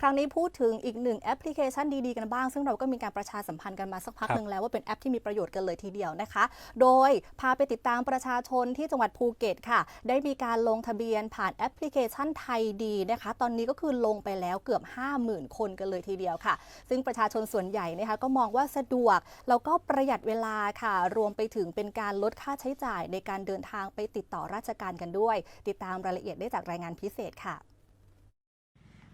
ครั้งนี้พูดถึงอีกหนึ่งแอปพลิเคชันดีๆกันบ้าง ซึ่งเราก็มีการประชาสัมพันธ์กันมาสักพักครับหนึ่งแล้วว่าเป็นแอปที่มีประโยชน์กันเลยทีเดียวนะคะ โดยพาไปติดตามประชาชนที่จังหวัดภูเก็ตค่ะ ได้มีการลงทะเบียนผ่านแอปพลิเคชันไทยดีนะคะ ตอนนี้ก็คือลงไปแล้วเกือบ 50,000 คนกันเลยทีเดียวค่ะ ซึ่งประชาชนส่วนใหญ่นะคะก็มองว่าสะดวกแล้วก็ประหยัดเวลาค่ะ รวมไปถึงเป็นการลดค่าใช้จ่ายในการเดินทางไปติดต่อราชการกันด้วย ติดตามรายละเอียดได้จากรายงานพิเศษค่ะ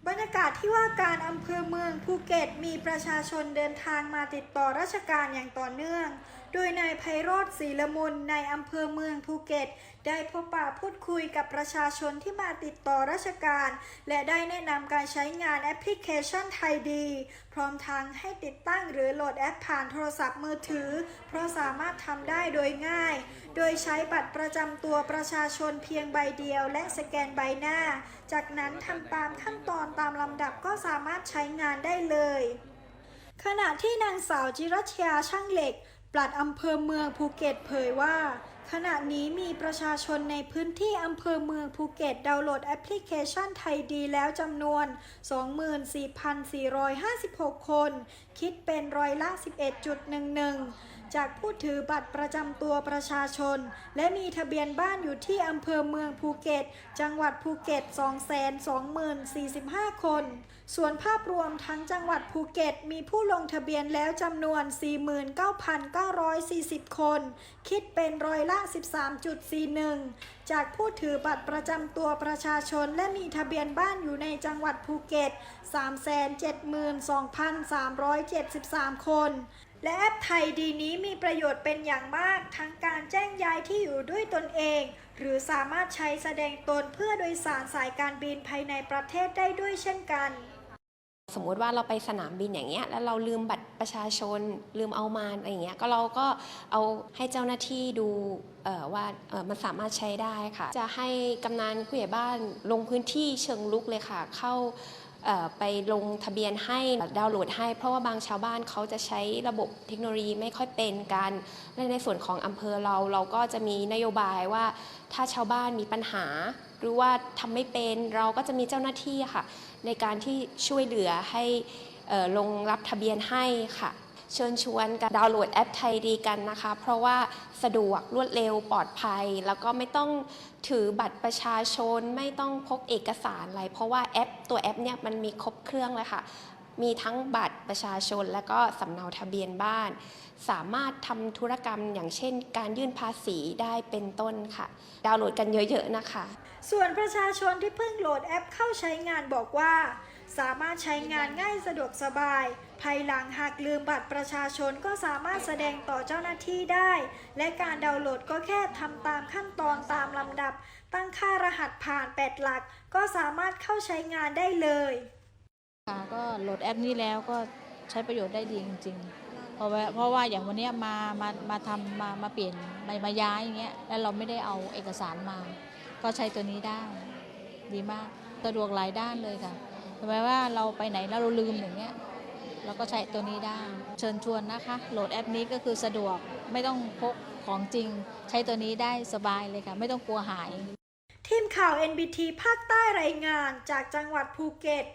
บรรยากาศที่ว่าการอำเภอเมืองภูเก็ตมีประชาชนเดินทางมาติดต่อราชการอย่างต่อเนื่อง โดยนายไพโรธศรีละมุนในอำเภอเมืองภูเก็ต ได้พบปะพูดคุยกับประชาชนที่มาติดต่อราชการ และได้แนะนำการใช้งานแอปพลิเคชันไทยดี พร้อมทั้งให้ติดตั้งหรือโหลดแอปผ่านโทรศัพท์มือถือ เพราะสามารถทำได้โดยง่าย โดยใช้บัตรประจำตัวประชาชนเพียงใบเดียว และสแกนใบหน้า จากนั้นทำตามขั้นตอนตามลำดับก็สามารถใช้งานได้เลย ขณะที่นางสาวจิรัชยาช่างเหล็ก ปลัดอำเภอเมืองภูเก็ตเผยว่า ขณะนี้มีประชาชนในพื้นที่อำเภอเมืองภูเก็ตดาวน์โหลดแอปพลิเคชันไทยดีแล้วจำนวน 24,456 คน คิดเป็นร้อยละ 11.11 จากผู้ถือบัตรประจำตัวประชาชน และมีทะเบียนบ้านอยู่ที่อำเภอเมืองภูเก็ต จังหวัดภูเก็ต 220,045 คน ส่วนภาพรวมทั้งจังหวัดภูเก็ต มีผู้ลงทะเบียนแล้วจำนวน 49,940 คน คิดเป็นร้อยละ13.41 จากผู้ถือบัตรประจำตัวประชาชนและมีทะเบียนบ้านอยู่ในจังหวัดภูเก็ต 372,373 คน และแอปไทยดีนี้มีประโยชน์เป็นอย่างมาก ทั้งการแจ้งย้ายที่อยู่ด้วยตนเอง หรือสามารถใช้แสดงตนเพื่อโดยสารสายการบินภายในประเทศได้ด้วยเช่นกัน สมมุติว่าเราไปสนามบินอย่างเงี้ยแล้วเราลืมบัตรประชาชนลืมเอามาอะไรอย่างเงี้ยก็เราก็เอาให้เจ้าหน้าที่ดูเอ่อว่าเอ่อมันสามารถใช้ได้ค่ะ จะให้กำนันผู้ใหญ่บ้านลงพื้นที่เชิงลุกเลยค่ะ เข้า ไปลงทะเบียนให้ดาวน์โหลดให้ เพราะว่าบางชาวบ้านเขาจะใช้ระบบเทคโนโลยีไม่ค่อยเป็นกันและในส่วนของอำเภอเราเราก็จะมีนโยบายว่า ถ้าชาวบ้านมีปัญหา หรือว่าทำไม่เป็นเราก็จะมีเจ้าหน้าที่ค่ะ ในการที่ช่วยเหลือให้ลงรับทะเบียนให้ค่ะ เชิญชวนกันดาวน์โหลดแอปไทยดีกันนะคะ เพราะว่าสะดวกรวดเร็วปลอดภัย แล้วก็ไม่ต้องถือบัตรประชาชนไม่ต้องพกเอกสารอะไร เพราะว่าแอปตัวแอปเนี่ยมันมีครบเครื่องเลยค่ะ มีทั้งบัตรประชาชน และก็สำเนาทะเบียนบ้าน สามารถทำธุรกรรมอย่างเช่น การยื่นภาษีได้เป็นต้นค่ะ ดาวน์โหลดกันเยอะๆนะคะ ส่วนประชาชนที่เพิ่งโหลดแอปเข้าใช้งานบอกว่า สามารถใช้งานง่ายสะดวกสบาย ภายหลังหากลืมบัตรประชาชนก็สามารถแสดงต่อเจ้าหน้าที่ได้ และการดาวน์โหลดก็แค่ทำตามขั้นตอนตามลำดับ ตั้งค่ารหัสผ่าน 8 หลัก ก็สามารถเข้าใช้งานได้เลยค่ะก็โหลดแอปนี้แล้วก็ใช้ประโยชน์ได้ดีจริง ๆ เพราะว่าเพราะว่าอย่างวันนี้มามามาทำมามาเปลี่ยนมามาย้ายอย่างเงี้ยแล้วเราไม่ได้เอาเอกสารมา ก็ใช้ตัวนี้ได้ ดีมากสะดวกหลายด้านเลยค่ะ หมายว่าเราไปไหนแล้วเราลืมอย่างเงี้ยเราก็ใช้ตัวนี้ได้ เชิญชวนนะคะ โหลดแอปนี้ก็คือสะดวกไม่ต้องพกของจริง ใช้ตัวนี้ได้สบายเลยค่ะ ไม่ต้องกลัวหาย ทีมข่าว NBT ภาคใต้รายงานจากจังหวัดภูเก็ต